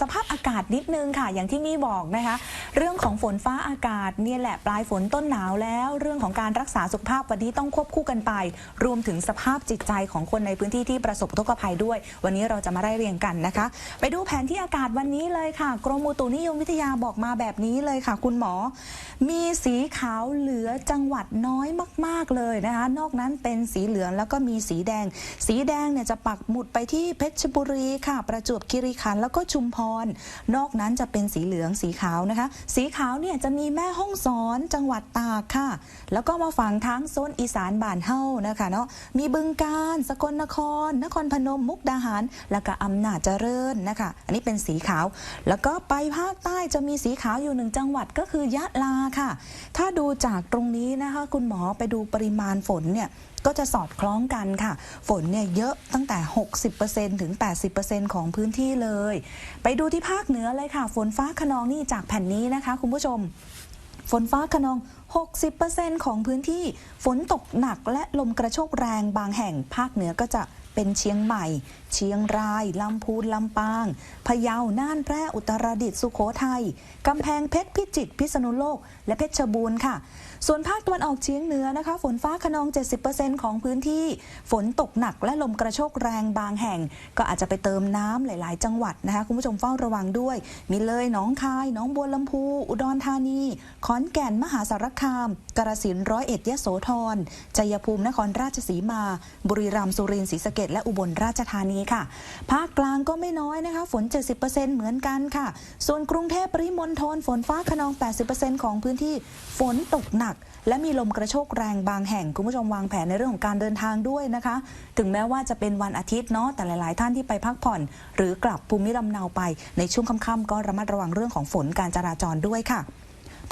สภาพอากาศนิดนึงค่ะ อย่างที่มี่บอกนะคะ เรื่องของฝนฟ้าอากาศเนี่ยแหละปลายฝนต้นหนาวแล้ว เรื่องของการรักษาสุขภาพวันนี้ต้องควบคู่กันไป รวมถึงสภาพจิตใจของคนในพื้นที่ที่ประสบอุกภัยด้วย วันนี้เราจะมาไล่เรียงกันนะคะ ไปดูแผนที่อากาศวันนี้เลยค่ะ กรมอุตุนิยมวิทยาบอกมาแบบนี้เลยค่ะ คุณหมอ มีสีขาวเหลือจังหวัดน้อยมาก ๆเลยนะคะ นอกนั้นเป็นสีเหลืองแล้วก็มีสีแดง สีแดงเนี่ยจะปักหมุดไปที่เพชรบุรีค่ะ ประจวบคีรีขันธ์แล้วก็ชุมพรนอกนั้นจะเป็นสีเหลืองสีขาวนะคะ สีขาวเนี่ยจะมีแม่ห้องสอนจังหวัดตากค่ะ แล้วก็มาฝั่งทั้งโซนอีสานบ้านเฮ้านะคะเนาะมีบึงการสกลนคร นครพนมมุกดาหาร แล้วก็อำนาจเจริญนะคะ อันนี้เป็นสีขาว แล้วก็ไปภาคใต้จะมีสีขาวอยู่หนึ่งจังหวัดก็คือยะลาค่ะ ถ้าดูจากตรงนี้นะคะ คุณหมอไปดูปริมาณฝนเนี่ย ก็จะสอดคล้องกันค่ะ ฝนเนี่ยเยอะตั้งแต่ 60%ถึง 80%ของพื้นที่เลย ไปดูที่ภาคเหนือเลยค่ะ ฝนฟ้าขนองนี่จากแผ่นนี้นะคะ คุณผู้ชม ฝนฟ้าขนอง 60%ของพื้นที่ ฝนตกหนักและลมกระโชกแรงบางแห่งภาคเหนือก็จะ เป็นเชียงใหม่ เชียงราย ลำพูน ลำปาง พะเยา น่านแพร่ อุตรดิตถ์ สุโขทัย กำแพงเพชร พิจิตร พิษณุโลก และเพชรบูรณ์ค่ะ ส่วนภาคตะวันออกเฉียงเหนือนะคะ ฝนฟ้าขนอง 70%ของพื้นที่ ฝนตกหนักและลมกระโชกแรงบางแห่ง ก็อาจจะไปเติมน้ำหลาย ๆ จังหวัดนะคะ คุณผู้ชมเฝ้าระวังด้วย มีเลย หนองคาย หนองบัวลำพู อุดรธานี ขอนแก่น มหาสารคามกาฬสินธุ์ร้อยเอ็ดยะโสธร ชัยภูมิ นครราชสีมา บุรีรัมย์ สุรินทร์ ศรีสะเกษและอุบลราชธานีค่ะ ภาคกลางก็ไม่น้อยนะคะ ฝน 70%เหมือนกันค่ะ ส่วนกรุงเทพปริมณฑลฝนฟ้าขนอง 80%ของพื้นที่ฝนตกหนัก และมีลมกระโชกแรงบางแห่ง คุณผู้ชมวางแผนในเรื่องของการเดินทางด้วยนะคะ ถึงแม้ว่าจะเป็นวันอาทิตย์เนาะแต่หลาย ๆ ท่านที่ไปพักผ่อน หรือกลับภูมิลำเนาไปในช่วงค่ำๆก็ระมัดระวังเรื่องของฝนการจราจรด้วยค่ะ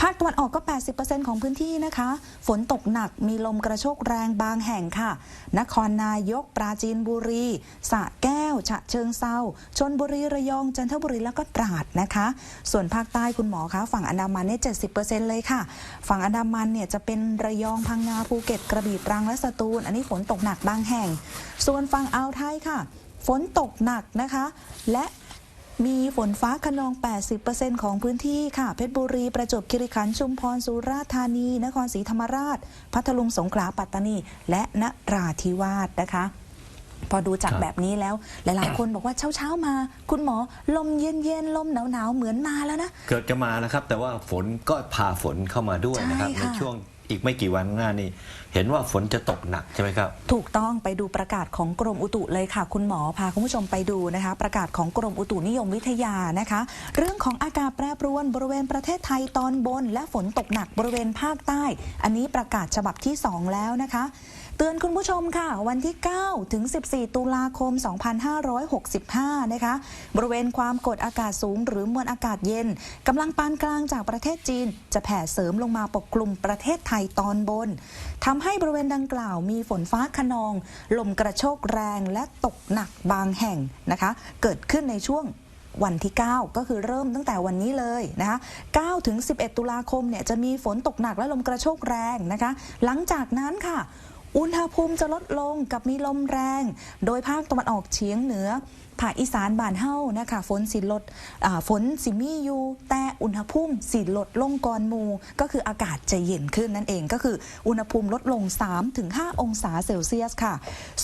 ภาคตะวันออกก็ 80%ของพื้นที่นะคะ ฝนตกหนักมีลมกระโชกแรงบางแห่งค่ะ นครนายกปราจีนบุรีสระแก้ว ฉะเชิงเซาชนบุรีระยองจันทบุรีแล้วก็ตราดนะคะ ส่วนภาคใต้คุณหมอคะฝั่งอันดามันเนี่ย70%เลยค่ะ ฝั่งอันดามันเนี่ยจะเป็นระยองพังงาภูเก็ตกระบี่ตรังและสตูล อันนี้ฝนตกหนักบางแห่ง ส่วนฝั่งอ่าวไทยค่ะ ฝนตกหนักนะคะ และ มีฝนฟ้าขนอง 80%ของพื้นที่ค่ะ เพชรบุรี ประจวบคีรีขันธ์ชุมพร สุราษฎร์ธานี นครศรีธรรมราช พัทลุง สงขลา ปัตตานี และนราธิวาสนะคะ พอดูจากครับแบบนี้แล้ว หลาย ๆ คนบอกว่าเช้า ๆ มา คุณหมอลมเย็น ๆ ลมหนาว ๆ เหมือนมาแล้วนะ เกิดจะมานะครับ แต่ว่าฝนก็พาฝนเข้ามาด้วยนะครับใช่ในค่ะช่วง อีกไม่กี่วันข้างหน้านี่เห็นว่าฝนจะตกหนักใช่ไหมครับ ถูกต้องไปดูประกาศของกรมอุตุเลยค่ะ คุณหมอพาคุณผู้ชมไปดูนะคะ ประกาศของกรมอุตุนิยมวิทยานะคะ เรื่องของอากาศแปรปรวนบริเวณประเทศไทยตอนบน และฝนตกหนักบริเวณภาคใต้ อันนี้ประกาศฉบับที่ 2 แล้วนะคะ ตือนคุณผู้ชมค่ะ วันที่ 9 ถึง 14 ตุลาคม 2565 นะคะ บริเวณความกดอากาศสูงหรือมวลอากาศเย็นกำลังปานกลางจากประเทศจีน จะแผ่เสริมลงมาปกคลุมประเทศไทยตอนบนทำให้บริเวณดังกล่าวมีฝนฟ้าขนอง ลมกระโชกแรงและตกหนักบางแห่งนะคะ เกิดขึ้นในช่วงวันที่ 9 ก็คือเริ่มตั้งแต่วันนี้เลยนะคะ9ถึง 11 ตุลาคมเนี่ยจะมีฝนตกหนักและลมกระโชกแรงนะคะ หลังจากนั้นค่ะ อุณหภูมิจะลดลงกับมีลมแรง โดยภาคตะวันออกเฉียงเหนือภาคอีสานบานเฮ้านะคะฝนสิลดฝนสิมีอยู่แต่อุณหภูมิสิลดลงก่อนมู ก็คืออากาศจะเย็นขึ้นนั่นเองก็คืออุณหภูมิลดลง 3-5 องศาเซลเซียสค่ะ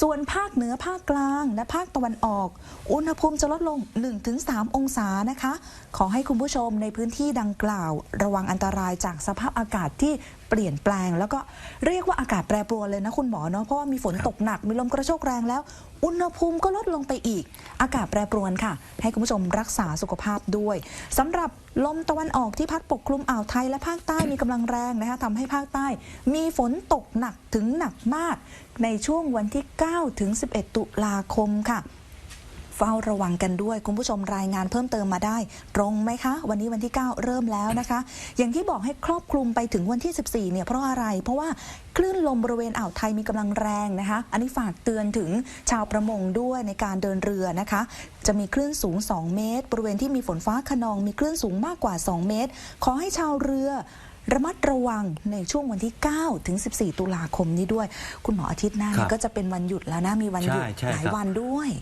ส่วนภาคเหนือภาคกลางและภาคตะวันออก อุณหภูมิจะลดลง 1-3 องศานะคะ ขอให้คุณผู้ชมในพื้นที่ดังกล่าว ระวังอันตรายจากสภาพอากาศที่เปลี่ยนแปลง แล้วก็เรียกว่าอากาศแปรปรวนเลยนะคุณหมอเนาะเพราะว่ามีฝนตกหนักมีลมกระโชกแรงแล้วอุณหภูมิก็ลดลงไปอีก อากาศแปรปรวนค่ะ ให้คุณผู้ชมรักษาสุขภาพด้วยสำหรับลมตะวันออกที่พัดปกคลุมอ่าวไทยและภาคใต้มีกำลังแรงนะคะทำให้ภาคใต้ มีฝนตกหนักถึงหนักมาก ในช่วงวันที่ 9 ถึง 11 ตุลาคมค่ะ เฝ้าระวังกันด้วย คุณผู้ชมรายงานเพิ่มเติมมาได้ ตรงไหมคะ วันนี้วันที่ 9 เริ่มแล้วนะคะ อย่างที่บอกให้ครอบคลุมไปถึงวันที่ 14 เนี่ยเพราะอะไร เพราะว่าคลื่นลมบริเวณอ่าวไทยมีกำลังแรงนะคะ อันนี้ฝากเตือนถึงชาวประมงด้วยในการเดินเรือนะคะ จะมีคลื่นสูง 2 เมตร บริเวณที่มีฝนฟ้าขนองมีคลื่นสูงมากกว่า 2 เมตร ขอให้ชาวเรือระมัดระวังในช่วงวันที่ 9 ถึง 14 ตุลาคมนี้ด้วย คุณหมออาทิตย์หน้าคเนี่รัยบก็จะเป็นวันหยุดแล้วนะ มีวันหยุดใช่ใช่หลายครับวันด้วย